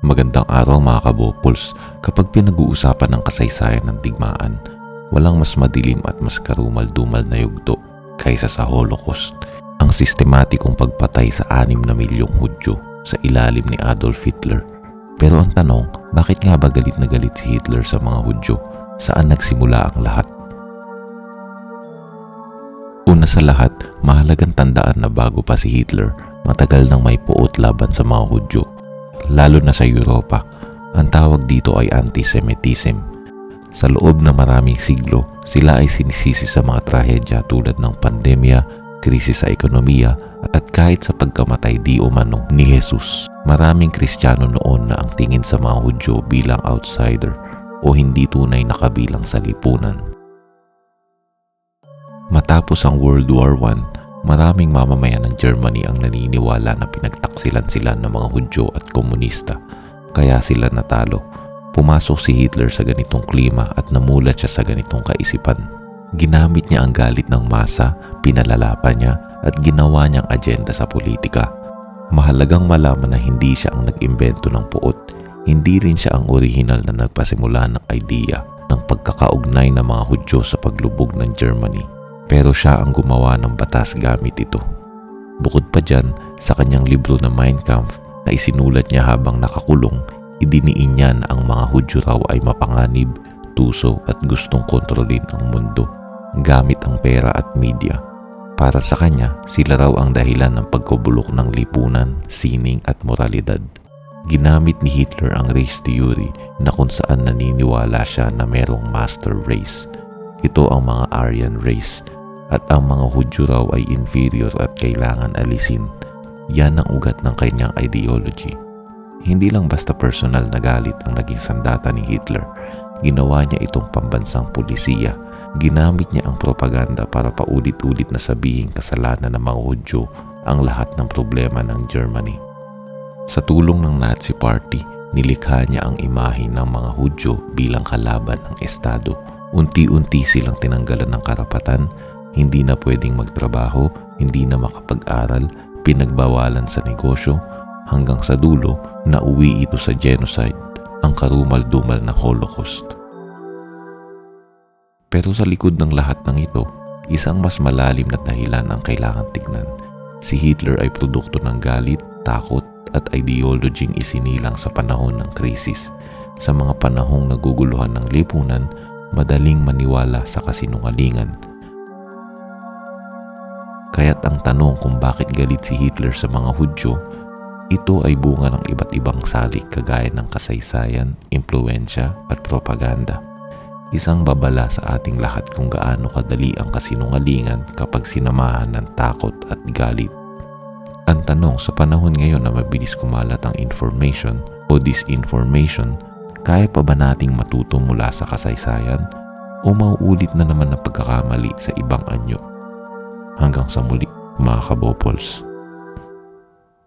Magandang araw mga kabopols. Kapag pinag-uusapan ng kasaysayan ng digmaan, walang mas madilim at mas karumal-dumal na yugto kaysa sa Holocaust. Ang sistematikong pagpatay sa anim na milyong Hudyo sa ilalim ni Adolf Hitler. Pero ang tanong, bakit nga ba galit na galit si Hitler sa mga Hudyo? Saan nagsimula ang lahat? Una sa lahat, mahalagang tandaan na bago pa si Hitler, matagal nang may puot laban sa mga Hudyo lalo na sa Europa. Ang tawag dito ay antisemitism. Sa loob ng maraming siglo, sila ay sinisisi sa mga trahedya tulad ng pandemya, krisis sa ekonomiya, at kahit sa pagkamatay di umano ni Jesus. Maraming Kristiyano noon na ang tingin sa mga Hudyo bilang outsider o hindi tunay na kabilang sa lipunan. Matapos ang World War I, Maraming mamamayan ng Germany ang naniniwala na pinagtaksilan sila ng mga Hudyo at komunista, kaya sila natalo. Pumasok si Hitler sa ganitong klima at namulat siya sa ganitong kaisipan. Ginamit niya ang galit ng masa, pinalalapan niya at ginawa niyang agenda sa politika. Mahalagang malaman na hindi siya ang nag-imbento ng puot, hindi rin siya ang original na nagpasimula ng idea ng pagkakaugnay ng mga Hudyo sa paglubog ng Germany pero siya ang gumawa ng batas gamit ito. Bukod pa dyan, sa kanyang libro na Mein Kampf na isinulat niya habang nakakulong, idiniin niya na ang mga Hudyo raw ay mapanganib, tuso at gustong kontrolin ang mundo gamit ang pera at media. Para sa kanya, sila raw ang dahilan ng pagkubulok ng lipunan, sining at moralidad. Ginamit ni Hitler ang race theory na kung saan naniniwala siya na merong master race. Ito ang mga Aryan race at ang mga Hudyo raw ay inferior at kailangan alisin. Yan ang ugat ng kanyang ideology. Hindi lang basta personal na galit ang naging sandata ni Hitler. Ginawa niya itong pambansang pulisiya. Ginamit niya ang propaganda para paulit-ulit na sabihin kasalanan ng mga Hudyo ang lahat ng problema ng Germany. Sa tulong ng Nazi Party, nilikha niya ang imahe ng mga Hudyo bilang kalaban ng Estado. Unti-unti silang tinanggalan ng karapatan hindi na pwedeng magtrabaho, hindi na makapag-aral, pinagbawalan sa negosyo, hanggang sa dulo na uwi ito sa genocide, ang karumal-dumal na Holocaust. Pero sa likod ng lahat ng ito, isang mas malalim na dahilan ang kailangan tignan. Si Hitler ay produkto ng galit, takot at ideologing isinilang sa panahon ng krisis. Sa mga panahong naguguluhan ng lipunan, madaling maniwala sa kasinungalingan Kaya't ang tanong kung bakit galit si Hitler sa mga Hudyo, ito ay bunga ng iba't ibang salik kagaya ng kasaysayan, impluensya at propaganda. Isang babala sa ating lahat kung gaano kadali ang kasinungalingan kapag sinamahan ng takot at galit. Ang tanong sa panahon ngayon na mabilis kumalat ang information o disinformation, kaya pa ba nating matuto mula sa kasaysayan o mauulit na naman ang pagkakamali sa ibang anyo? Hanggang sa muli, mga kabopols.